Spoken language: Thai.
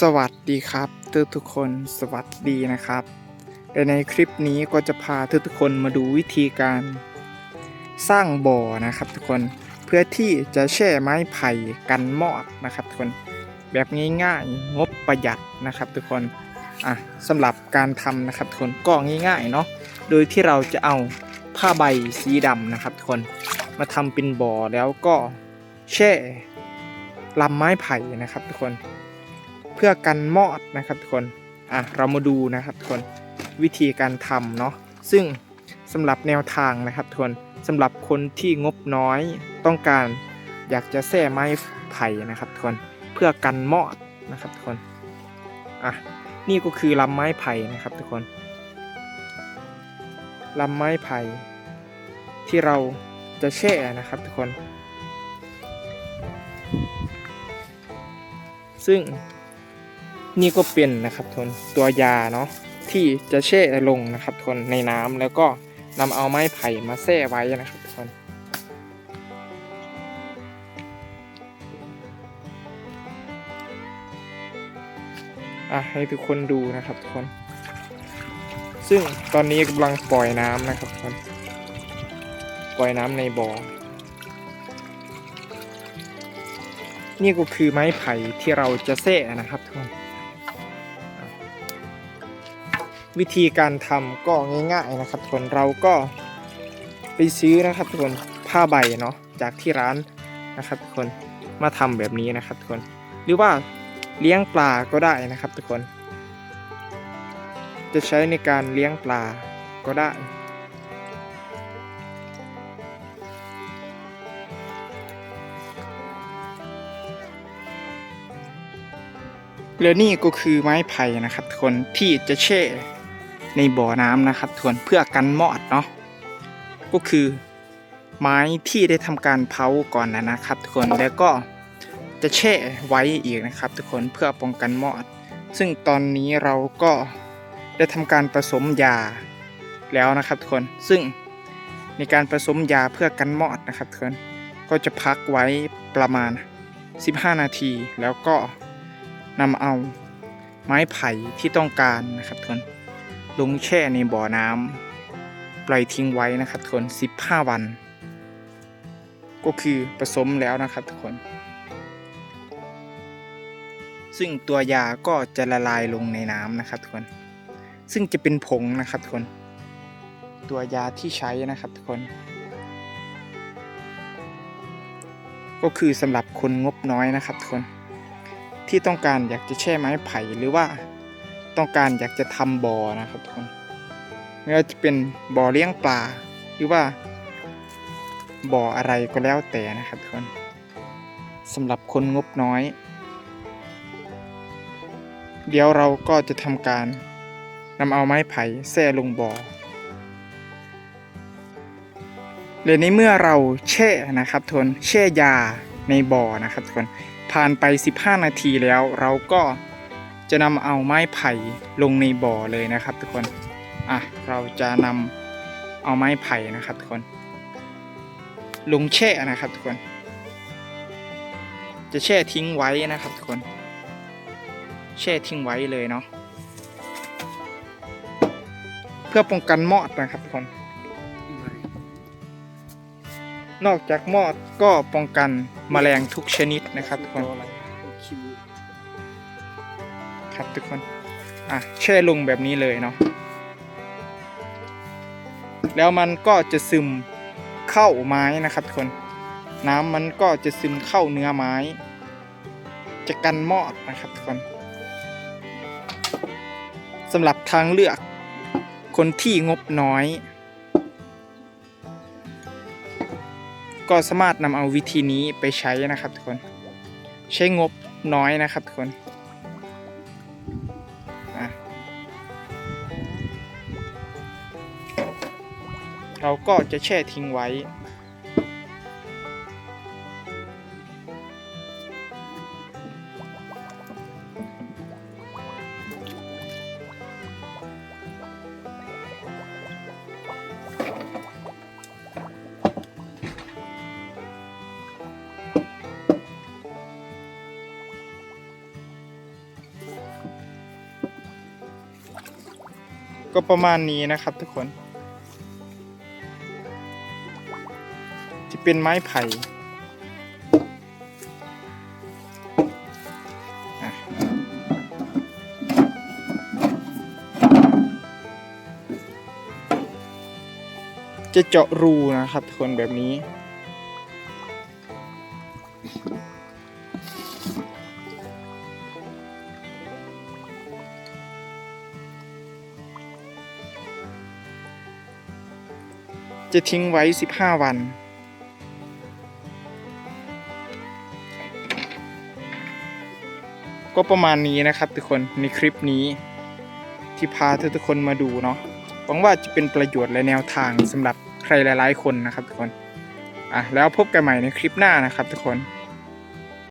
สวัสดีครับทุกทุกคนสวัสดีนะครับและในคลิปนี้ก็จะพาทุกทุกคนมาดูวิธีการสร้างบ่อนะครับทุกคนเพื่อที่จะแช่ไม้ไผ่กันมอดนะครับทุกคนแบบง่ายๆงบประหยัดนะครับทุกคนอะสำหรับการทำนะครับทุกคนก็ง่ายๆเนาะโดยที่เราจะเอาผ้าใบสีดำนะครับทุกคนมาทำเป็นบ่อแล้วก็แช่ลำไม้ไผ่นะครับทุกคน เพื่อกันมอดนะครับทุกคนอะเรามาดูนะครับทุกคนวิธีการทำเนาะซึ่งสำหรับแนวทางนะครับทุกคนสำหรับคนที่งบน้อยต้องการอยากจะแส้ไม้ไผ่นะครับทุกคนเพื่อกันมอดนะครับทุกคนอะนี่ก็คือลำไม้ไผ่นะครับทุกคนลำไม้ไผ่ที่เราจะแช่นะครับทุกคน ซึ่ง นี่ก็เป็นนะครับทนตัวยาเนาะที่จะแช่ลงนะครับทนในน้ำแล้วก็นำเอาไม้ไผ่มาแช่ไว้นะครับทนอะให้ทุกคนดูนะครับทุกคน ซึ่งตอนนี้กำลังปล่อยน้ำนะครับทุกคน ปล่อยน้ำในบ่อ นี่ก็คือไม้ไผ่ที่เราจะแช่นะครับทุกคน วิธีการทำก็ง่าย ๆนะครับทุกคนเราก็ไปซื้อนะครับทุกคนผ้าใบเนาะจากที่ร้านนะครับทุกคนมาทำแบบนี้นะครับทุกคนหรือว่าเลี้ยงปลาก็ได้นะครับทุกคน จะใช้ในการเลี้ยงปลาก็ได้ และนี่ก็คือไม้ไผ่นะครับทุกคนที่จะแช่ ในบ่อน้ำนะครับทุกคนเพื่อกันมอดเนาะก็คือไม้ที่ได้ทำการเผาก่อนนะนะครับ ทุกคนแล้วก็จะแช่ไว้อีกนะครับ ทุกคนเพื่อป้องกันมอด ซึ่งตอนนี้เราก็ได้ทำการผสมยาแล้วนะครับทุกคนซึ่งในการผสมยาเพื่อกันมอดนะครับทุกคนก็จะพักไว้ประมาณ 15 นาที แล้วก็นำเอาไม้ไผ่ที่ต้องการนะครับทุกคน ลงแช่ในบ่อน้ำปล่อยทิ้งไว้นะครับทุกคน 15 วัน ก็คือผสมแล้วนะครับทุกคน ซึ่งตัวยาก็จะละลายลงในน้ำนะครับทุกคน ซึ่งจะเป็นผงนะครับทุกคน ตัวยาที่ใช้นะครับทุกคน ก็คือสำหรับคนงบน้อยนะครับทุกคน ที่ต้องการอยากจะแช่ไม้ไผ่หรือว่า ต้องการอยากจะทำบ่อนะครับทุกคนไม่ว่าจะเป็นบ่อเลี้ยงปลาหรือว่าบ่ออะไรก็แล้วแต่นะครับทุกคนสำหรับคนงบน้อย เดี๋ยวเราก็จะทำการนำเอาไม้ไผ่แช่ลงบ่อเลยในเมื่อเราแช่นะครับทุกคนแช่ยาในบ่อนะครับทุกคนผ่านไป 15 นาทีแล้วเราก็ จะนำเอาไม้ไผ่ลงในบ่อเลยนะครับ ทุกคนอะเราจะนำเอาไม้ไผ่นะครับ ทุกคน ลงแช่นะครับ ทุกคน จะแช่ทิ้งไว้นะครับ ทุกคน แช่ทิ้งไว้เลยเนาะเพื่อป้องกันมอดนะครับทุกคน นอกจากมอดก็ป้องกันแมลงทุกชนิดนะครับทุกคน ครับ ทุกคน อะแช่ลงแบบนี้เลยเนาะ แล้วมันก็จะซึมเข้าไม้นะครับทุกคน น้ำมันก็จะซึมเข้าเนื้อไม้ จะกันมอดนะครับทุกคนสำหรับทางเลือกคนที่งบน้อย ก็สามารถนำเอาวิธีนี้ไปใช้นะครับทุกคน ใช้งบน้อยนะครับทุกคน เราก็จะแช่ทิ้งไว้ ก็ประมาณนี้นะครับทุกคน จะเป็นไม้ไผ่จะเจาะรูนะครับทุกคนแบบนี้ จะทิ้งไว้ 15 วัน ก็ประมาณนี้นะครับ ทุกคนในคลิปนี้ ที่พาทุกคนมาดูเนาะหวังว่าจะเป็นประโยชน์และแนวทางสำหรับใครหลาย ๆ คนนะครับทุกคนอะแล้วพบกันใหม่ในคลิปหน้านะครับทุกคน